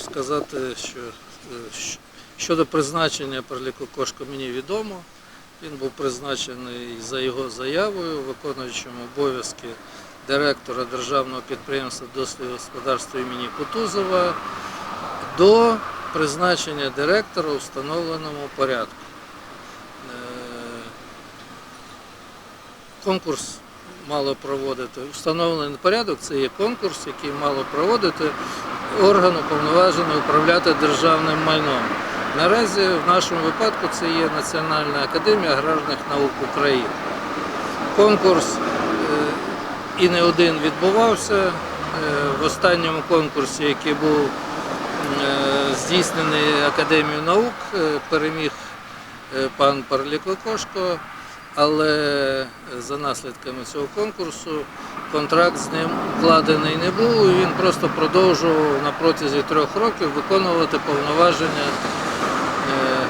сказати, що е, щодо призначення Перліку Кошко мені відомо. Він був призначений за його заявою, виконуючим обов'язки директора державного підприємства дослідного господарства імені Кутузова до призначення директора у встановленому порядку. Е, Конкурс мало проводити. Встановлений порядок це є конкурс, який мало проводити орган уповноважений управляти державним майном. Наразі в нашому випадку це є Національна академія аграрних наук України. Конкурс е, і не один відбувався. Е, В останньому конкурсі, який був е, здійснений Академією наук, переміг пан Парліко Кошко, але за наслідками цього конкурсу контракт з ним укладений не був, і він просто продовжував на протязі трьох років виконувати повноваження е,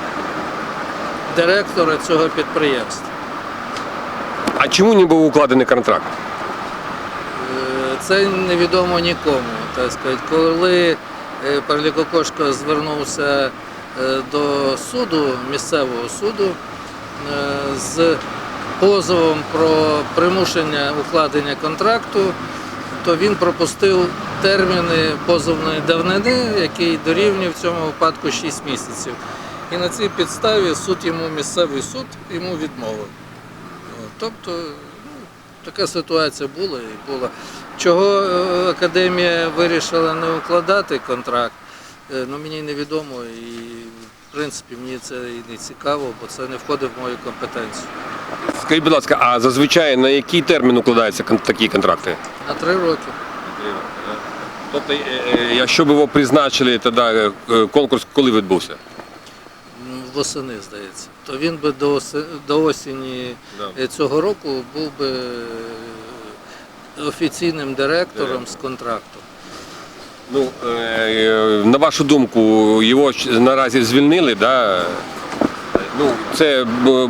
директора цього підприємства. А чому не був укладений контракт? Е, Це невідомо нікому. Так сказати. Коли е, звернувся е, до суду, місцевого суду, з позовом про примушення укладення контракту, то він пропустив терміни позовної давнини, який дорівнює в цьому випадку 6 місяців. І на цій підставі суд йому, місцевий суд йому відмовив. Тобто ну, така ситуація була і була. Чого е, академія вирішила не укладати контракт, е, ну мені невідомо і в принципі мені це і не цікаво, бо це не входить в мою компетенцію. Скажіть, будь ласка, а зазвичай на який термін укладаються кон- такі контракти? На три роки. Тобто, е, е, якщо б його призначили, тоді е, е, конкурс коли відбувся? Восени, здається. То він би до, осе- до осені е, цього року був би е, офіційним директором з контрактом. Ну, е, е, на вашу думку, його наразі звільнили, да? Ну, це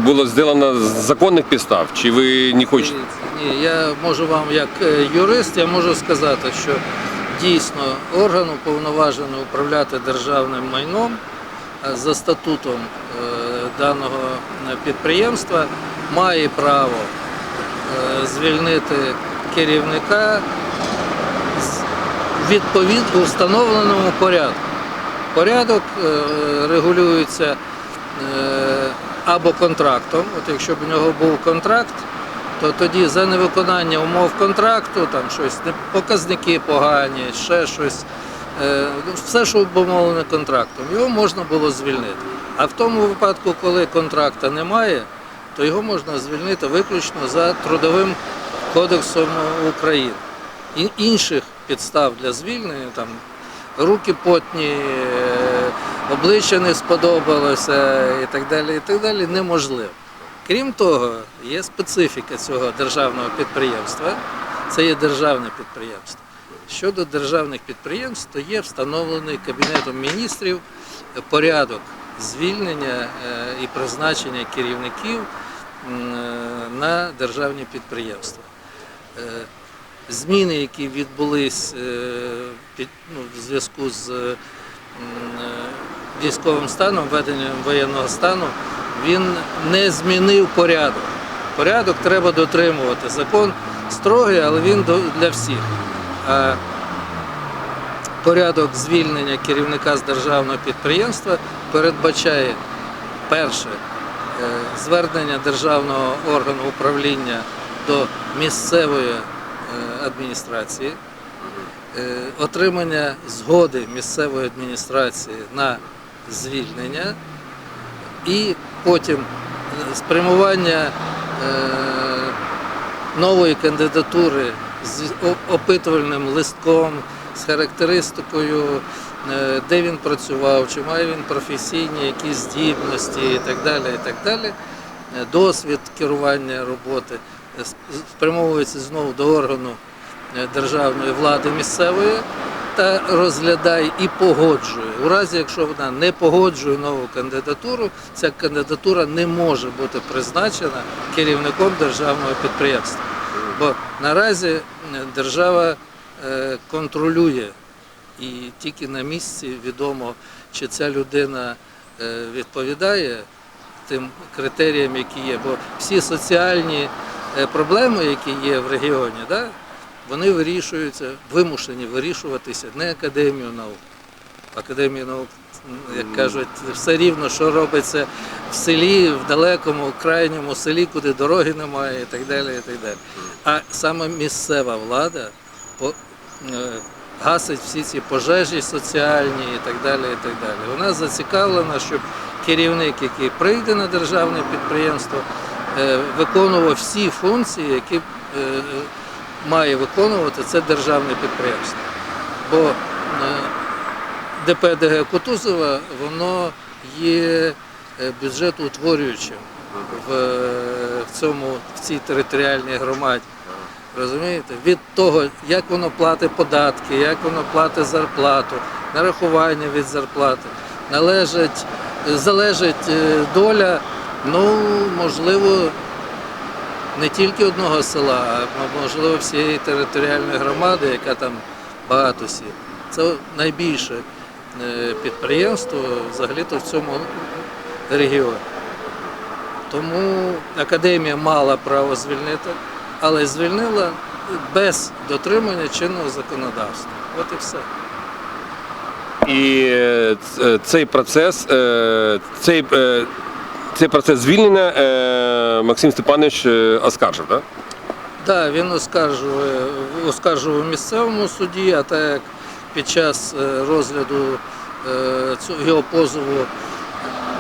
було зроблено з законних підстав, чи ви не хочете? Ні, я можу вам як е, юрист, я можу сказати, що дійсно орган уповноважений управляти державним майном е, за статутом е, даного е, підприємства має право е, звільнити керівника відповідно встановленому порядку. Порядок е, регулюється е, або контрактом. От якщо б у нього був контракт, то тоді за невиконання умов контракту, там щось показники погані, ще щось, е, ну, все, що обумовлене контрактом, його можна було звільнити. А в тому випадку, коли контракта немає, то його можна звільнити виключно за трудовим кодексом України. Інших підстав для звільнення, там руки потні, е, обличчя не сподобалося і так далі, і так далі, неможливо. Крім того, є специфіка цього державного підприємства. Це є державне підприємство. Щодо державних підприємств, то є встановлений Кабінетом міністрів порядок звільнення е, і призначення керівників е, на державні підприємства. Зміни, які відбулись е, під, ну, в зв'язку з е, військовим станом, введенням воєнного стану, він не змінив порядок. Порядок треба дотримувати. Закон строгий, але він для всіх. А порядок звільнення керівника з державного підприємства передбачає перше е, звернення державного органу управління до місцевої адміністрації, е, отримання згоди місцевої адміністрації на звільнення і потім е, спрямування е, нової кандидатури з опитувальним листком, з характеристикою, е, де він працював, чи має він професійні якісь здібності і так далі. І так далі. Е, Досвід керування роботи е, спрямовується знову до органу е, державної влади місцевої та розглядає і погоджує. У разі, якщо вона не погоджує нову кандидатуру, ця кандидатура не може бути призначена керівником державного підприємства. Бо наразі е, держава е, контролює І тільки на місці відомо, чи ця людина відповідає тим критеріям, які є. Бо всі соціальні проблеми, які є в регіоні, да, вони вирішуються, вимушені вирішуватися не академією наук. Академія наук, як кажуть, все рівно, що робиться в селі, в далекому, крайньому селі, куди дороги немає, і так далі. І так далі. А саме місцева влада е, гасить всі ці пожежі соціальні і так далі. І так далі. Вона зацікавлена, щоб керівник, який прийде на державне підприємство, е, виконував всі функції, які е, е, має виконувати це державне підприємство. Бо е, ДП ДГ Кутузова, воно є е, бюджетоутворюючим в, е, цьому, в цій територіальній громаді. Розумієте? Від того, як воно платить податки, як воно платить зарплату, нарахування від зарплати, належить, залежить е, доля, ну, можливо, не тільки одного села, а можливо всієї територіальної громади, яка там багато сіл. Це найбільше е, підприємство взагалі-то в цьому регіоні. Тому академія мала право звільнити, але звільнила без дотримання чинного законодавства. От і все. І е, цей процес, е, цей, е, цей процес звільнення е, Максим Степанович е, оскаржив, так? Так, він оскаржує, оскаржував місцевому суді, а так як під час е, розгляду його позову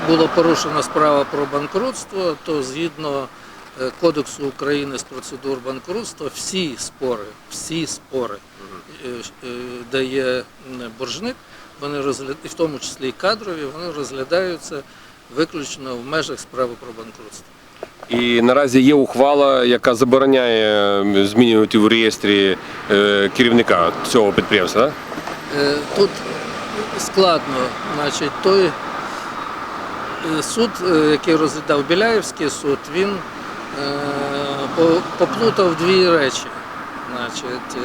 була порушена справа про банкрутство, то згідно Кодексу України з процедур банкрутства всі спори, всі спори, де є боржник, вони розгляд... і в тому числі і кадрові, вони розглядаються виключно в межах справи про банкрутство. І наразі є ухвала, яка забороняє змінювати в реєстрі е, керівника цього підприємства. Так? Е, Тут складно, значить, той е, суд, який розглядав Біляєвський суд, він поплутав дві речі. Значить,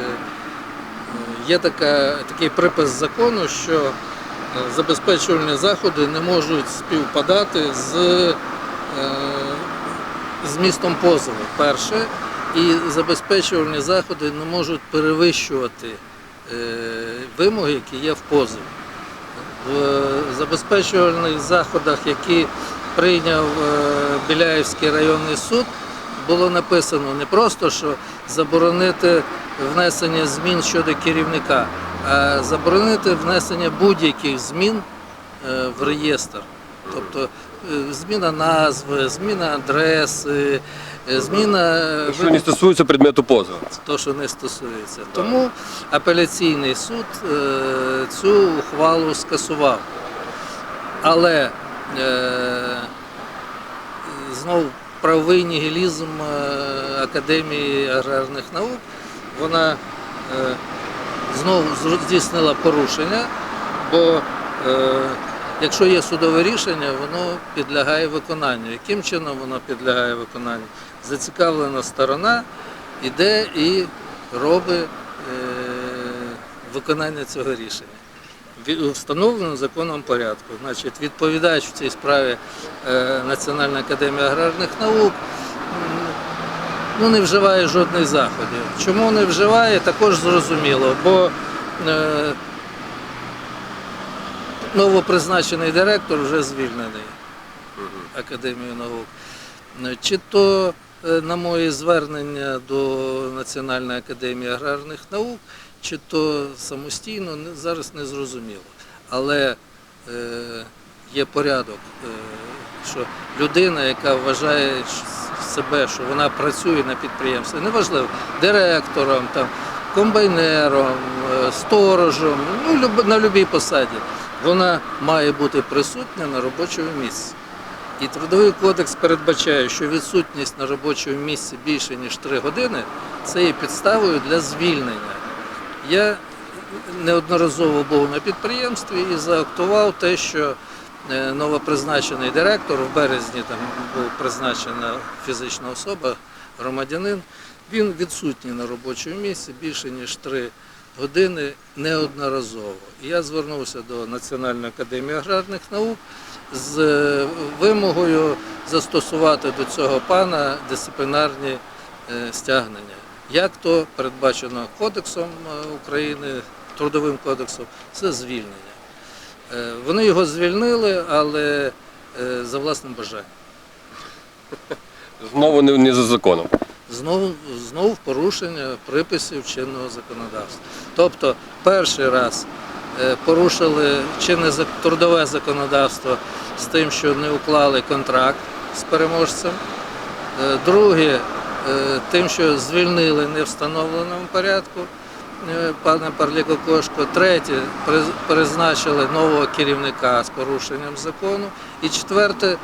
є така, такий припис закону, що забезпечувальні заходи не можуть співпадати з е, змістом позову. Перше, і забезпечувальні заходи не можуть перевищувати е, вимоги, які є в позові. В забезпечувальних заходах, які прийняв е, Біляївський районний суд, було написано не просто, що заборонити внесення змін щодо керівника, заборонити внесення будь-яких змін е, в реєстр. Тобто е, зміна назви, зміна адреси, е, зміна Що не стосується предмету позову. то, що не стосується. Тому апеляційний суд е, цю ухвалу скасував. Але е, знов правовий нігілізм е, Академії аграрних наук, вона е, знову здійснила порушення, бо е, якщо є судове рішення, воно підлягає виконанню. Яким чином воно підлягає виконанню? Зацікавлена сторона іде і робить е, виконання цього рішення. У встановленому законом порядку. Значить, відповідач в цій справі е, Національна академія аграрних наук ну, не вживає жодних заходів. Чому не вживає, також зрозуміло, бо е, новопризначений директор вже звільнений Академією наук. Е, Чи то е, на моє звернення до Національної академії аграрних наук, чи то самостійно, не- зараз не зрозуміло. Але е, є порядок, е, що людина, яка вважає себе, що вона працює на підприємстві, неважливо, директором, там, комбайнером, е, сторожем, ну, на будь-якій посаді, вона має бути присутня на робочому місці. І трудовий кодекс передбачає, що відсутність на робочому місці більше ніж 3 години це є підставою для звільнення. Я неодноразово був на підприємстві і заактував те, що е, новопризначений директор в березні там був призначена фізична особа, громадянин. Він відсутній на робочому місці більше ніж 3 години неодноразово. Я звернувся до Національної академії аграрних наук з е, вимогою застосувати до цього пана дисциплінарні е, стягнення. Як то передбачено Кодексом е, України, Трудовим кодексом, це звільнення. Е, Вони його звільнили, але е, за власним бажанням. Знову не, не за законом. Знову, знову порушення приписів чинного законодавства. Тобто перший раз е, порушили чинне трудове законодавство з тим, що не уклали контракт з переможцем. Друге, тим, що звільнили не в встановленому порядку пана Парлікокошко. Третє, при- призначили нового керівника з порушенням закону. І четверте,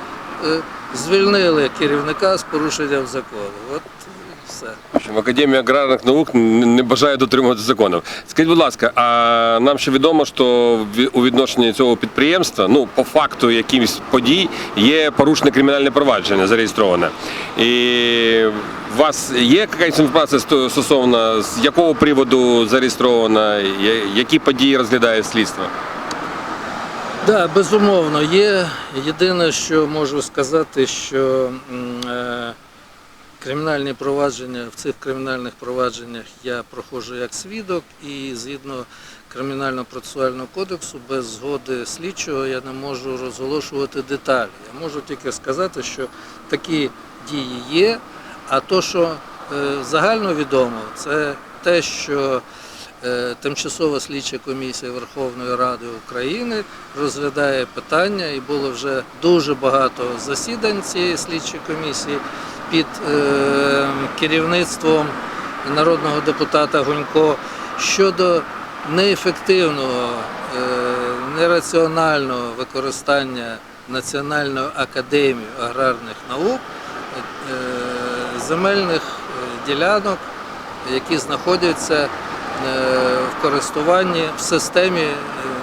е, звільнили керівника з порушенням закону. От все. Академія аграрних наук не бажає дотримуватися законів. Скажіть, будь ласка, а нам ще відомо, що у відношенні цього підприємства, ну по факту якимсь подій, є порушене кримінальне провадження зареєстроване. І у вас є якась інформація сто- стосовно з якого приводу зареєстрована, які події розглядає слідство? Да, безумовно, є. Єдине, що можу сказати, що е, кримінальні провадження в цих кримінальних провадженнях я проходжу як свідок, і згідно кримінально-процесуального кодексу, без згоди слідчого я не можу розголошувати деталі. Я можу тільки сказати, що такі дії є. А то, що е, загально відомо, це те, що Е, Тимчасова слідча комісія Верховної Ради України розглядає питання, і було вже дуже багато засідань цієї слідчої комісії під е, керівництвом народного депутата Гунько щодо неефективного, е, нераціонального використання Національною академією аграрних наук е, земельних ділянок, які знаходяться в користуванні в системі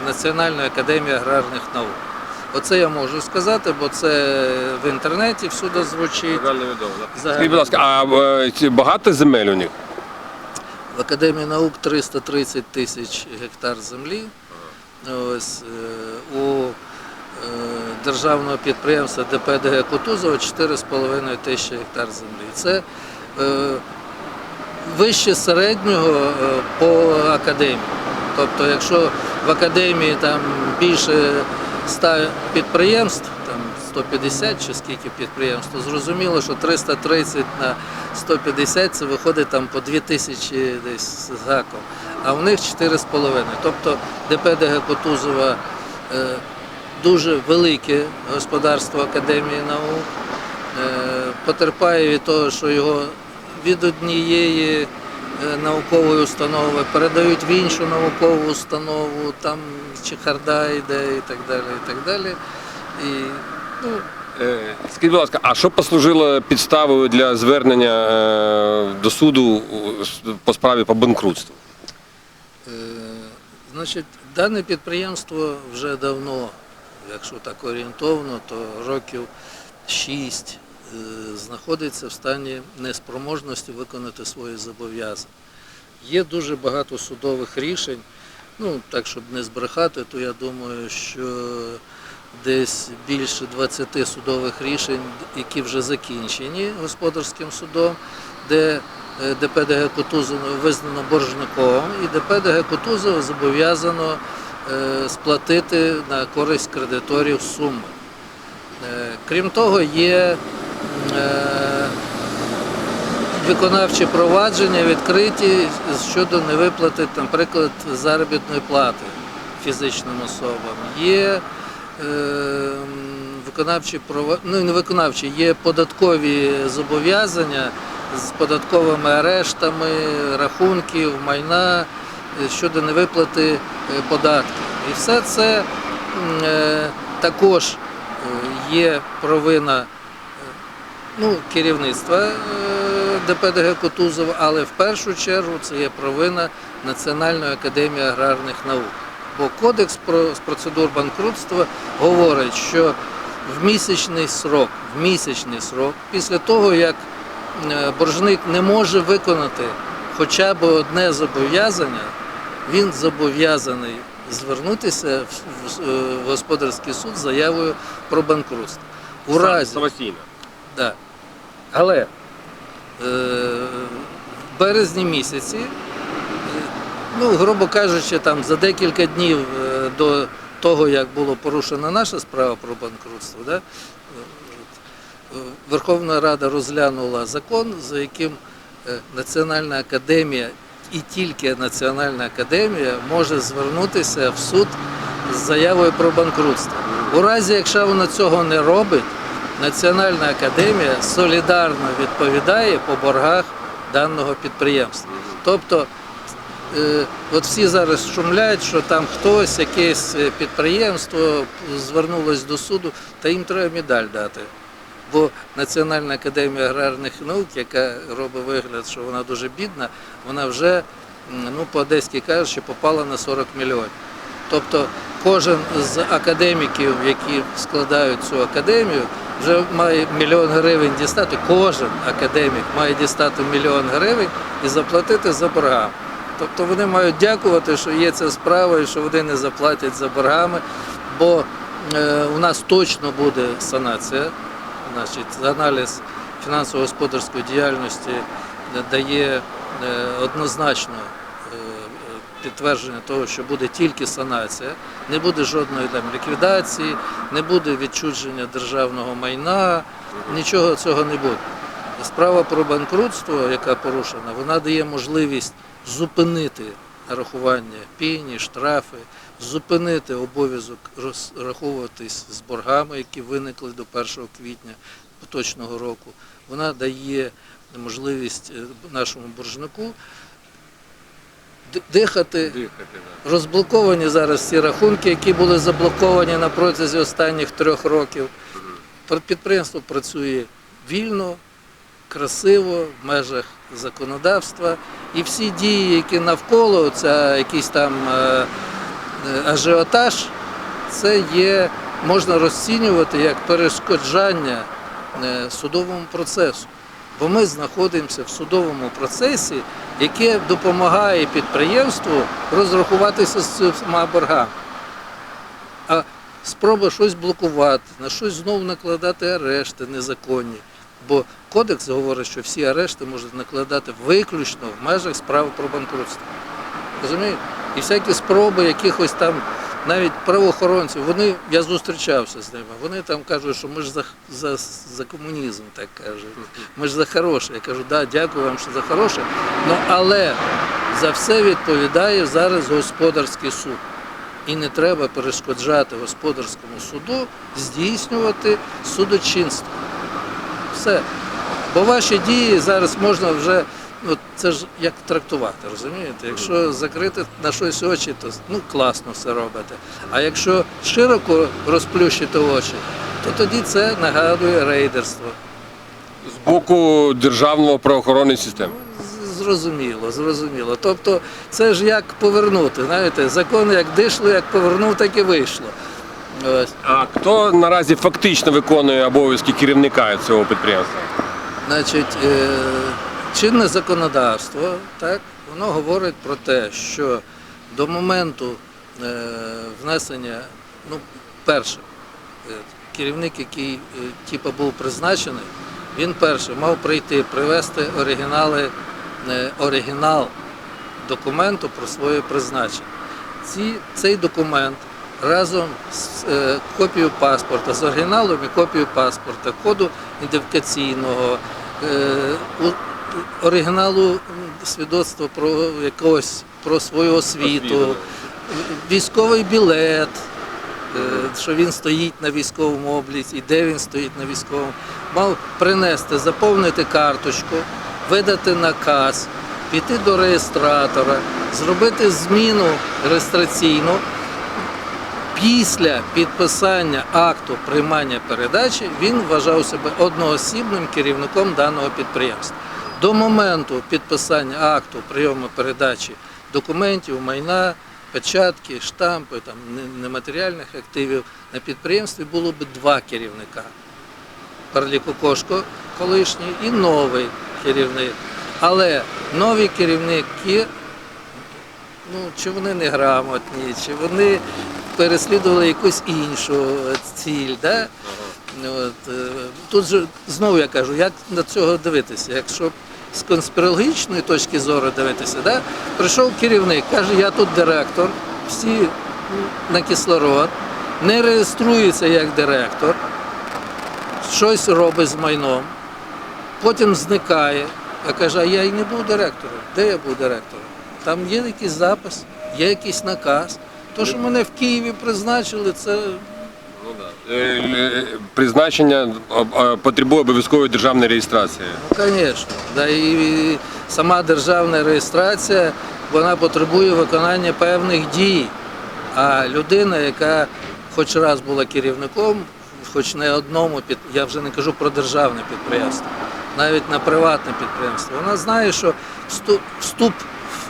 Національної академії аграрних наук. Оце я можу сказати, бо це в інтернеті всюди звучить. Загально відомо. Загально. Скажіть, будь ласка, а е, багато земель у них? В Академії наук 330 тисяч гектар землі. Ось, е, у е, державного підприємства ДПДГ Кутузова 4,5 тисячі гектар землі. Це е, вище середнього е, по академії. Тобто, якщо в академії там більше 100 підприємств, там 150 чи скільки підприємств, то зрозуміло, що 330 на 150 це виходить там по 2000 десь з гаком. А у них 4,5. Тобто ДПДГ Кутузова е, дуже велике господарство Академії наук, е, потерпає від того, що його від однієї наукової установи передають в іншу наукову установу, там чехарда йде і так далі. І так далі. І, ну, Е, Скажіть, будь ласка, а що послужило підставою для звернення е, до суду по справі по банкрутству? Е, Значить, дане підприємство вже давно, якщо так орієнтовно, то років 6 е, знаходиться в стані неспроможності виконати свої зобов'язання. Є дуже багато судових рішень. Ну, так, щоб не збрехати, то я думаю, що десь більше 20 судових рішень, які вже закінчені господарським судом, де е, ДПДГ Кутузова визнано боржником, і ДПДГ Кутузова зобов'язано е, сплатити на користь кредиторів суми. Е, Крім того, є е, виконавчі провадження відкриті щодо невиплати, наприклад, заробітної плати фізичним особам. Є е, виконавчі ну не виконавчі, є податкові зобов'язання з податковими арештами, рахунків, майна е, щодо невиплати е, податків. І все це е, також е, є провина ну, керівництва е, ДПДГ Кутузова, але в першу чергу це є провина Національної академії аграрних наук. Бо кодекс про з процедур банкрутства говорить, що в місячний срок, в місячний срок, після того як е, боржник не може виконати хоча б одне зобов'язання, він зобов'язаний звернутися в, в господарський суд з заявою про банкрутство. У разі, Самостійно. Да. Але е, в березні місяці, ну, грубо кажучи, там за декілька днів е, до того, як було порушена наша справа про банкрутство, да, е, Верховна Рада розглянула закон, за яким Національна академія і тільки Національна академія може звернутися в суд з заявою про банкрутство. У разі, якщо вона цього не робить, Національна академія солідарно відповідає по боргах даного підприємства. Тобто, е, от всі зараз шумлять, що там хтось, якесь е, підприємство звернулось до суду, та їм треба медаль дати. Бо Національна академія аграрних наук, яка робить вигляд, що вона дуже бідна, вона вже, ну, по-одеськи кажучи, попала на 40 мільйонів. Тобто кожен з академіків, які складають цю академію, вже має мільйон гривень дістати. Кожен академік має дістати мільйон гривень і заплатити за боргами. Тобто вони мають дякувати, що є ця справа і що вони не заплатять за боргами, бо е, у нас точно буде санація. Значить, аналіз фінансово-господарської діяльності дає е, однозначно підтвердження того, що буде тільки санація, не буде жодної там ліквідації, не буде відчудження державного майна, нічого цього не буде. Справа про банкрутство, яка порушена, вона дає можливість зупинити нарахування пені, штрафи, зупинити обов'язок розраховуватись з боргами, які виникли до 1 квітня поточного року. Вона дає можливість е, нашому боржнику дихати, розблоковані зараз всі рахунки, які були заблоковані на протязі останніх трьох років. Підприємство працює вільно, красиво, в межах законодавства. І всі дії, які навколо, це якийсь там е, е, ажіотаж, це є, можна розцінювати як перешкоджання е, судовому процесу. Бо ми знаходимося в судовому процесі, яке допомагає підприємству розрахуватися з цими боргами. А спроба щось блокувати, на щось знову накладати арешти незаконні. Бо кодекс говорить, що всі арешти можуть накладати виключно в межах справи про банкрутство. Розумієте? І всякі спроби якихось там навіть правоохоронців, вони, я зустрічався з ними, вони там кажуть, що ми ж за, за, за комунізм, так кажуть. Ми ж за хороше. Я кажу, да, дякую вам, що за хороше. Ну, але за все відповідає зараз господарський суд. І не треба перешкоджати господарському суду здійснювати судочинство. Все. Бо ваші дії зараз можна вже, ну це ж як трактувати, розумієте? Якщо закрити на щось очі, то ну класно все робите. А якщо широко розплющити очі, то тоді це нагадує рейдерство. З боку державного правоохоронної системи. Зрозуміло, зрозуміло. Тобто це ж як повернути, знаєте, закон як дишло, як повернув, так і вийшло. Ось. А хто наразі фактично виконує обов'язки керівника цього підприємства? Значить, е, чинне законодавство, так, воно говорить про те, що до моменту е, внесення, ну, перше, е, керівник, який типу, був призначений, він перше мав прийти, привезти оригінали, оригінал документу про своє призначення. Ці, цей документ разом з е, копією паспорта, з оригіналом і копією паспорта, коду ідентифікаційного, е, оригіналу свідоцтва про якогось про свою освіту, військовий білет, е, що він стоїть на військовому обліці і де він стоїть на військовому, мав принести, заповнити карточку, видати наказ, піти до реєстратора, зробити зміну реєстраційну. Після підписання акту приймання передачі він вважав себе одноосібним керівником даного підприємства. До моменту підписання акту прийому передачі документів, майна, печатки, штампи, там, нематеріальних активів на підприємстві було б два керівника. Парліко Кошко колишній і новий керівник. Але нові керівники ну, чи вони неграмотні, чи вони переслідували якусь іншу ціль. Да? От, е, тут же знову я кажу, як на цього дивитися? Якщо з конспірологічної точки зору дивитися, да? прийшов керівник, каже, я тут директор, всі на кислород, не реєструється як директор, щось робить з майном, потім зникає, а каже, а я і не був директором. Де я був директором? Там є якийсь запис, є якийсь наказ. То, що мене в Києві призначили, це Ну, да. Е, е, Призначення е, потребує обов'язкової державної реєстрації. Ну, звісно. Да, і сама державна реєстрація вона потребує виконання певних дій. А людина, яка хоч раз була керівником, хоч не одному під я вже не кажу про державне підприємство, навіть на приватне підприємство, вона знає, що вступ, вступ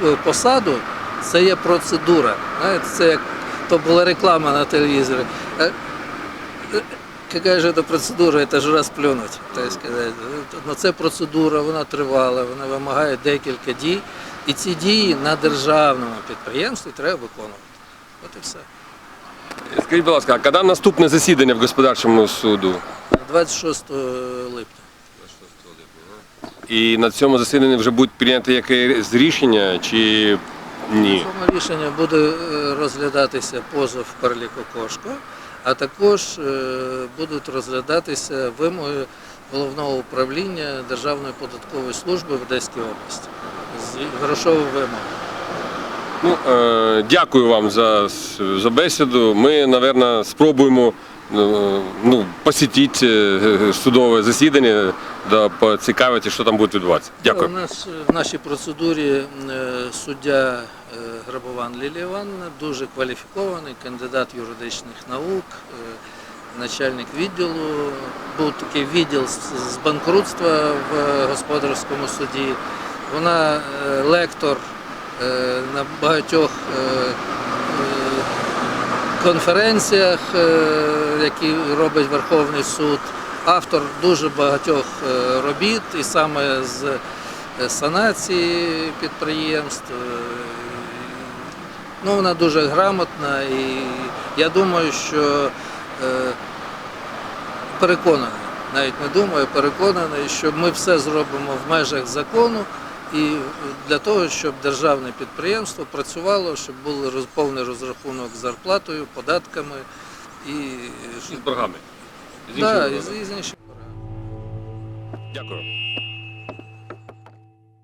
в посаду це є процедура. Знаєте, це як то була реклама на телевізорі. Какая же это процедура, это ж раз плюнуть, так сказати. Ну, це процедура, вона тривала, вона вимагає декілька дій. І ці дії на державному підприємстві треба виконувати. От і все. Скажіть, будь ласка, а коли наступне засідання в господарчому суду? 26 липня. І на цьому засіданні вже буде прийнято якесь рішення чи ні? Цьому рішення буде е, розглядатися позов Перліко Кошко, а також е, будуть розглядатися вимоги головного управління Державної податкової служби в Одеській області з грошовою вимогою. Ну, е, дякую вам за, за бесіду. Ми, мабуть, спробуємо е, ну, посітити е, судове засідання, да, поцікавити, що там буде відбуватися. У Дякую. нас в нашій процедурі суддя Грабован Лілія Івановна дуже кваліфікований кандидат юридичних наук, е, начальник відділу. Був такий відділ з банкрутства в господарському суді. Вона е, лектор е, на багатьох е, е, конференціях, е, які робить Верховний суд, автор дуже багатьох е, робіт, і саме з е, санації підприємств. Ну, вона дуже грамотна і я думаю, що е, переконаний, навіть не думаю, переконаний, що ми все зробимо в межах закону і для того, щоб державне підприємство працювало, щоб був повний розрахунок з зарплатою, податками і З боргами. З іншими і з- боргами. і з іншими. Дякую.